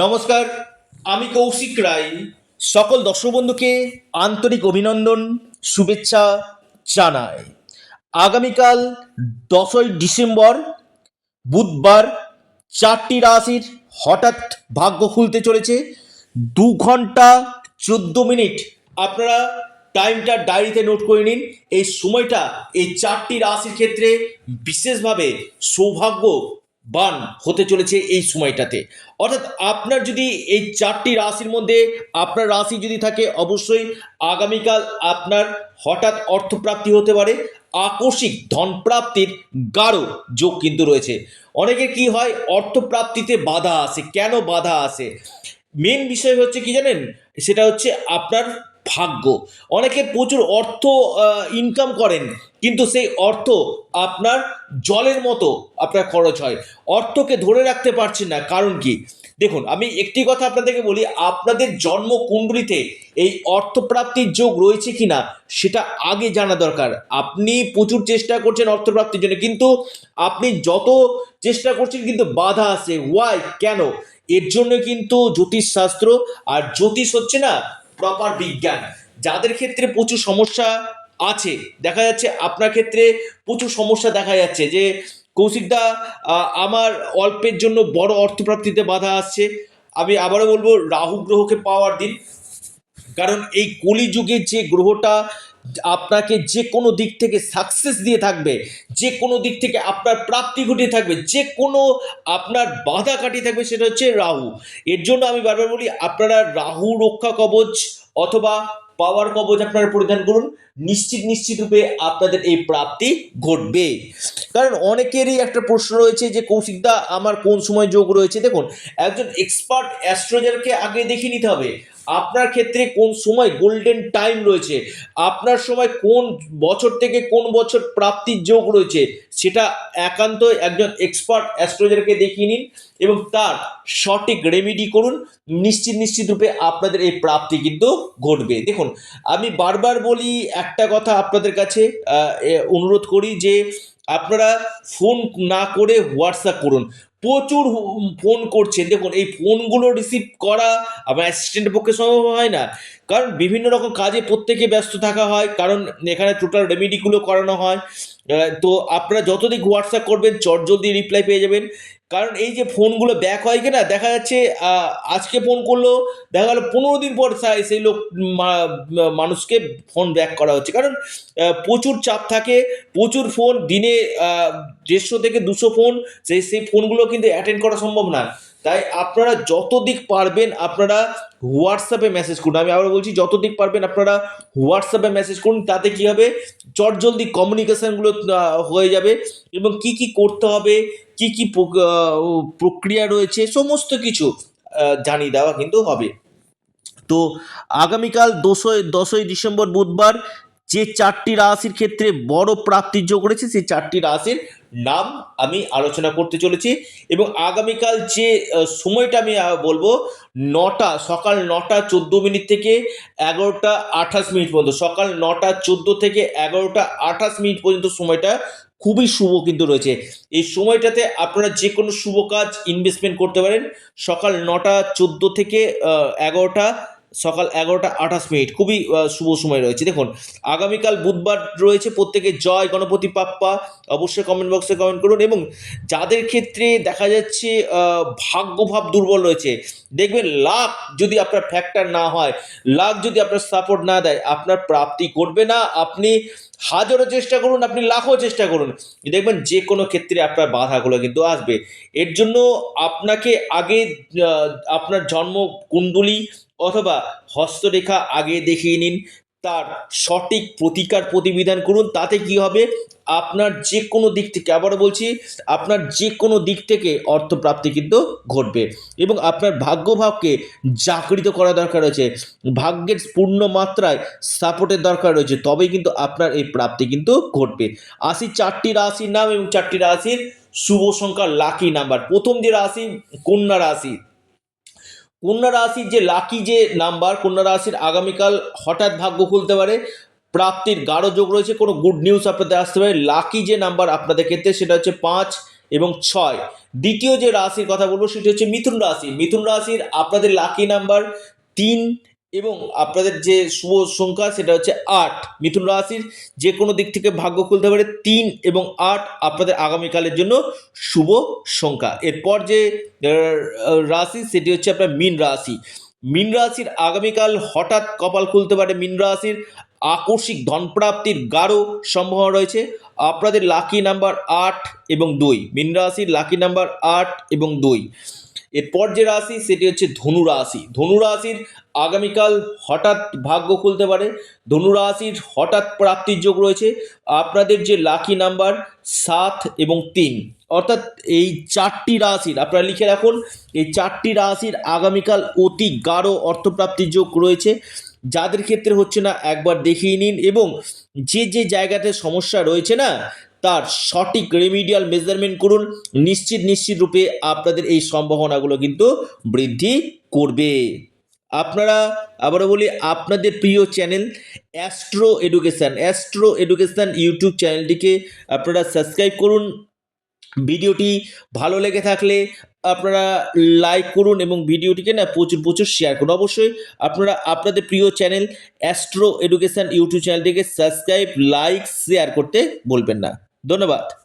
নমস্কার, আমি কৌশিক রায়। সকল দর্শক বন্ধুকে আন্তরিক অভিনন্দন, শুভেচ্ছা জানাই। আগামীকাল দশই ডিসেম্বর, বুধবার চারটি রাশির হঠাৎ ভাগ্য খুলতে চলেছে। দু ঘণ্টা চোদ্দ মিনিট। আপনারা টাইমটা ডায়েরিতে নোট করে নিন। এই সময়টা এই চারটি রাশির ক্ষেত্রে বিশেষভাবে সৌভাগ্যবান হতে চলেছে এই সময়টাতে। অর্থাৎ আপনার যদি এই চারটি রাশির মধ্যে আপনার রাশি যদি থাকে, অবশ্যই আগামীকাল আপনার হঠাৎ অর্থপ্রাপ্তি হতে পারে, আকস্মিক ধনপ্রাপ্তির গাঢ় যোগ কিন্তু রয়েছে। অনেকে কি হয়, অর্থপ্রাপ্তিতে বাধা আসে। কেন বাধা আসে? মেন বিষয় হচ্ছে কি জানেন? সেটা হচ্ছে আপনার ভাগ্য। অনেকে প্রচুর অর্থ ইনকাম করেন, কিন্তু সেই অর্থ আপনার জলের মতো আপনার খরচ হয়। অর্থকে ধরে রাখতে পারছেন না, কারণ কি? দেখুন, আমি একটি কথা আপনাদেরকে বলি, আপনাদের জন্ম কুণ্ডলিতে এই অর্থপ্রাপ্তির যোগ রয়েছে কি না সেটা আগে জানা দরকার। আপনি প্রচুর চেষ্টা করছেন অর্থপ্রাপ্তির জন্য, কিন্তু আপনি যত চেষ্টা করছেন, কিন্তু বাধা আসে ওয়াই কেন? এর জন্য কিন্তু জ্যোতিষশাস্ত্র আর জ্যোতিষ হচ্ছে না প্রপার বিজ্ঞান। যাদের ক্ষেত্রে প্রচুর সমস্যা আছে, দেখা যাচ্ছে আপনার ক্ষেত্রে প্রচুর সমস্যা দেখা যাচ্ছে যে কৌশিকদা আমার অল্পের জন্য বড় অর্থপ্রাপ্তিতে বাধা আসছে। আমি আবারও বলব, রাহু গ্রহকে পাওয়ার দিন। কারণ এই কলিযুগের যে গ্রহটা আপনাকে যে কোনো দিক থেকে সাকসেস দিয়ে থাকবে, যে কোনো দিক থেকে আপনার প্রাপ্তি ঘটিয়ে থাকবে, যে কোনো আপনার বাধা কাটিয়ে থাকবে সেটা হচ্ছে রাহু। এর জন্য আমি বারবার বলি, আপনারা রাহু রক্ষা কবচ অথবা পাওয়ার কবচ আপনারা পরিধান করুন। নিশ্চিত নিশ্চিত রূপে আপনাদের এই প্রাপ্তি ঘটবে। কারণ অনেকেরই একটা প্রশ্ন রয়েছে যে কৌশিকদা আমার কোন সময় যোগ রয়েছে? দেখুন, একজন এক্সপার্ট অ্যাস্ট্রোজারকে আগে দেখে নিতে হবে। আপনার ক্ষেত্রে কোন সময় গোল্ডেন টাইম রয়েছে? আপনার সময় কোন বছর থেকে কোন বছর প্রাপ্তির যোগ রয়েছে? সেটা একান্ত একজন এক্সপার্ট অ্যাস্ট্রোলজারকে দেখিয়ে নিন এবং তার সঠিক রেমেডি করুন। নিশ্চিত নিশ্চিত রূপে আপনাদের এই প্রাপ্তি কিন্তু ঘটবে। দেখুন, আমি বারবার বলি একটা কথা আপনাদের কাছে অনুরোধ করি যে আপনারা ফোন না করে হোয়াটসঅ্যাপ করুন। প্রচুর ফোন করছেন দেখুন, এই ফোনগুলো রিসিভ করা আমার অ্যাসিস্ট্যান্টের পক্ষে সম্ভব হয় না। কারণ বিভিন্ন রকম কাজে প্রত্যেকে ব্যস্ত থাকা হয়। কারণ এখানে টোটাল রেমিডিগুলো করানো হয়। তো আপনারা যতদিন হোয়াটসঅ্যাপ করবেন, চট জলদি রিপ্লাই পেয়ে যাবেন। কারণ এই যে ফোনগুলো ব্যাক হয় কিনা, দেখা যাচ্ছে আজকে ফোন করল, দেখা গেলো পনেরো দিন পর সেই লোক মানুষকে ফোন ব্যাক করা হচ্ছে। কারণ প্রচুর চাপ থাকে, প্রচুর ফোন দিনে দেড়শো থেকে দুশো ফোন সেই সেই ফোনগুলো কিন্তু অ্যাটেন্ড করা সম্ভব না। তাই আপনারা যত দিক পারবেন আপনারা হোয়াটসঅ্যাপে মেসেজ করুন। আমি আবার বলছি যত দিক পারবেন আপনারা হোয়াটসঅ্যাপে মেসেজ করুন, তাতে কি হবে? চট জলদি কমিউনিকেশনগুলো হয়ে যাবে এবং কি কি করতে হবে, কি কি প্রক্রিয়া রয়েছে, সমস্ত কিছু জানিয়ে দেওয়া কিন্তু হবে। তো আগামীকাল দশই দশই ডিসেম্বর বুধবার যে চারটি রাশির ক্ষেত্রে বড় প্রাপ্তির যোগ সেই চারটি রাশির নাম আমি আলোচনা করতে চলেছি এবং আগামীকাল যে সময়টা আমি বলব, নটা, সকাল নটা চোদ্দ মিনিট থেকে এগারোটা আঠাশ মিনিট পর্যন্ত, সকাল নটা চোদ্দ থেকে এগারোটা আঠাশ মিনিট পর্যন্ত সময়টা খুবই শুভ কিন্তু রয়েছে। এই সময়টাতে আপনারা যে কোনো শুভ কাজ ইনভেস্টমেন্ট করতে পারেন। সকাল নটা চোদ্দ থেকে এগারোটা সকাল এগারোটা আঠাশ মিনিট। খুবই শুভ সময় রয়েছে। দেখুন, আগামীকাল বুধবার রয়েছে, প্রত্যেকে জয়, গণপতি, পাপ্পা। অবশ্যই কমেন্ট বক্সে কমেন্ট করুন এবং যাদের ক্ষেত্রে দেখা যাচ্ছে ভাগ্যভাব দুর্বল রয়েছে, দেখবেন লাভ যদি আপনার ফ্যাক্টর না হয় লাভ যদি আপনার সাপোর্ট না দেয়, আপনার প্রাপ্তি করবে না। আপনি হাজারো চেষ্টা করুন, আপনি লাখও চেষ্টা করুন। দেখবেন যে কোনো ক্ষেত্রে আপনার বাধাগুলো কিন্তু আসবে। এর জন্য আপনাকে আগে আপনার জন্ম কুণ্ডলী অথবা হস্তরেখা আগে দেখিয়ে নিন। তার সঠিক প্রতিকার প্রতিবিধান করুন, তাতে কি হবে? আপনার যে কোনো দিক থেকে, আবারও বলছি, আপনার যে কোনো দিক থেকে অর্থপ্রাপ্তি কিন্তু ঘটবে এবং আপনার ভাগ্যভাবকে জাগৃত করা দরকার রয়েছে। ভাগ্যের পূর্ণ মাত্রায় সাপোর্টের দরকার রয়েছে, তবেই কিন্তু আপনার এই প্রাপ্তি কিন্তু ঘটবে। আসি চারটি রাশির নাম এবং চারটি রাশির শুভ সংখ্যা লাকি নাম্বার প্রথম যে রাশি, কন্যা রাশি। কন্যা রাশির যে লাকি যে নাম্বার, কন্যা রাশির আগামীকাল হঠাৎ ভাগ্য খুলতে পারে, প্রাপ্তির গাঢ় যোগ রয়েছে, কোনো গুড নিউজ আপনাদের আসতে পারে। লাকি যে নাম্বার আপনাদের ক্ষেত্রে সেটা হচ্ছে পাঁচ এবং ছয়। দ্বিতীয় যে রাশির কথা বলব, সেটি হচ্ছে মিথুন রাশি। মিথুন রাশির আপনাদের লাকি নাম্বার তিন এবং আপনাদের যে শুভ সংখ্যা সেটা হচ্ছে আট। মিথুন রাশির যে কোনো দিক থেকে ভাগ্য খুলতে পারে তিন এবং আট আপনাদের আগামীকালের জন্য শুভ সংখ্যা। এরপর যে রাশি সেটি হচ্ছে আপনার মীন রাশি। মীন রাশির আগামীকাল হঠাৎ কপাল খুলতে পারে মীন রাশির। আকস্মিক ধনপ্রাপ্তির গাঢ় সম্ভাবনা রয়েছে। আপনাদের লাকি নাম্বার আট এবং দুই। মীন রাশির লাকি নাম্বার আট এবং দুই। এরপর যে রাশি, সেটি হচ্ছে ধনু রাশি। ধনু রাশির আগামীকাল হঠাৎ ভাগ্য খুলতে পারে। ধনু রাশির হঠাৎ প্রাপ্তির যোগ রয়েছে। আপনাদের যে লাকি নাম্বার সাত এবং তিন, অর্থাৎ এই চারটি রাশির, আপনারা লিখে রাখুন, এই চারটি রাশির আগামীকাল অতি গাঢ় অর্থপ্রাপ্তির যোগ রয়েছে। যাদের ক্ষেত্রে হচ্ছে না, একবার দেখিয়ে নিন এবং যে যে জায়গাতে সমস্যা রয়েছে না তার সঠিক রেমিডিয়াল মেজারমেন্ট করুন। নিশ্চিত নিশ্চিত রূপে আপনাদের এই সম্ভাবনাগুলো কিন্তু বৃদ্ধি করবে। আপনারা আবারও বলি, আপনাদের প্রিয় channel astro education astro education YouTube চ্যানেলটিকে আপনারা সাবস্ক্রাইব করুন। ভিডিওটি ভালো লেগে থাকলে আপনারা লাইক করুন এবং ভিডিওটিকে না প্রচুর প্রচুর শেয়ার করুন। অবশ্যই আপনারা আপনাদের প্রিয় চ্যানেল অ্যাস্ট্রো এডুকেশান ইউটিউব চ্যানেলটিকে সাবস্ক্রাইব লাইক শেয়ার করতে বলবেন না। ধন্যবাদ।